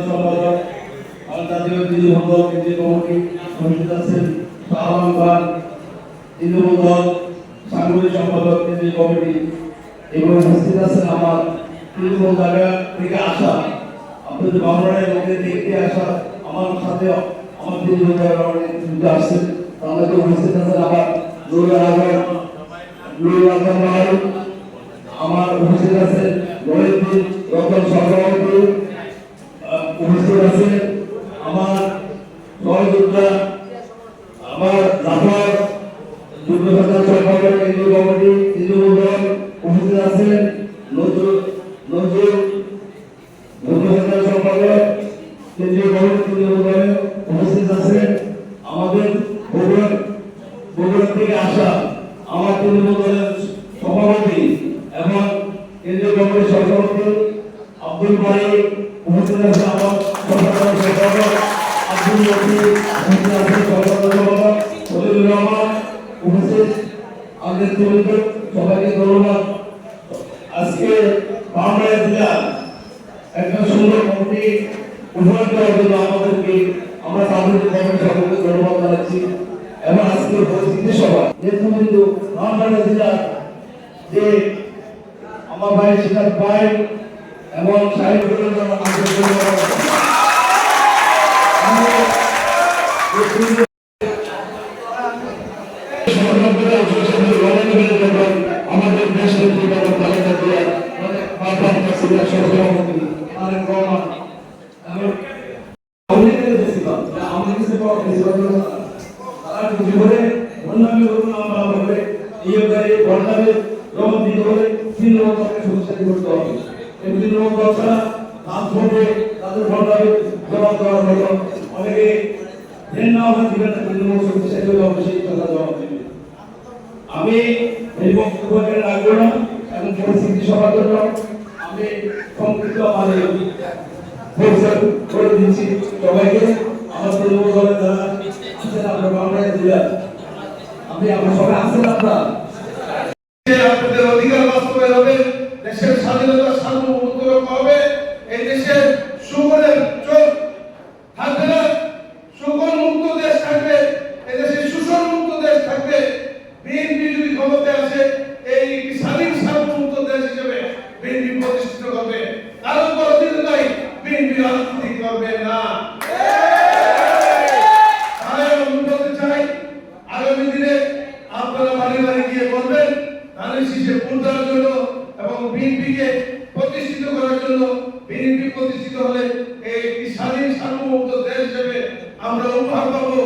সম্পাদক জাতীয় দীনবন্ধু কেন্দ্রীয় কমিটি উপস্থিত আছেন সম্পাদক কেন্দ্রীয় কমিটি এবং উপস্থিত আছেন আমার বিভিন্ন জায়গা থেকে আসা আপনাদের আসা আমার সাথে আমার বিভিন্ন জায়গা অনেক আসছেন উপস্থিত আছেন আমার উপস্থিত আছেন রতন সভাপতি আহ, উপস্থিত আছেন আমার সহযোদ্ধা আমার জাফর যুগ্ম সাধারণ সম্পাদক কেন্দ্রীয় কমিটি তৃণমূল দল উপস্থিত আছেন। নজরুল নজরুল যুগ্ম সাধারণ সম্পাদক কেন্দ্রীয় কমিটি তৃণমূল দলে উপস্থিত আছেন। আমাদের বগুড়া বগুড়া থেকে আসা আমার তৃণমূল দলের সভাপতি এবং কেন্দ্রীয় কমিটির সভাপতি আব্দুল মালিক উপস্থিত আছে আমার সভাপতি সম্পাদক আব্দুল মতি উপস্থিত আছে সভাপতি সম্পাদক রহমান উপস্থিত। আমাদের তৃণমূল সবাইকে ধন্যবাদ। আজকে বাংলায় জেলা একটা সুন্দর কমিটি উপহার দেওয়ার জন্য আমাদেরকে আমরা তাদেরকে সকলকে ধন্যবাদ জানাচ্ছি। এবং আজকে পরিস্থিতি সভা নেতৃবৃন্দ রামবাড়া জেলার যে আমার ভাই সিদ্ধার ভাই এবং সাহেব আমাদের সিদ্ধার সহসভাপতি আরেক রহমান এবং অনেকের বেশিরভাগ আমাদের কাছে পাওয়া বেশিরভাগ তারা জীবনে অন্যান্য করুন আমরা তিন নম্বরকে সমস্যা করতে হবে তিন নম্বর ছাড়া নাম করবে তাদের বন্ধাবে জবাব দেওয়ার হলো অনেকে ধ্যান না না নম্বর আমি এই বক্তব্য রাখব এবং পরিস্থিতি সবার জন্য আমি সংক্ষিপ্ত মানে পরিষ্কার করে দিচ্ছি। সবাইকে আমার তৃণমূল দলের যারা আছেন আপনার বাংলায় জেলা আপনি আমার সবাই আছেন আপনার? আপনাদের দেশের স্বাধীনতা সার্বভৌমত্ব রক্ষা হবে এই দেশে সুগণের চোখ মুক্ত দেশ থাকবে এই দেশে শোষণ দেশ থাকবে। বিএনপি যদি ক্ষমতায় আসে সার্বভৌমত্ব দেশ হিসেবে আমরা উপহার পাবো।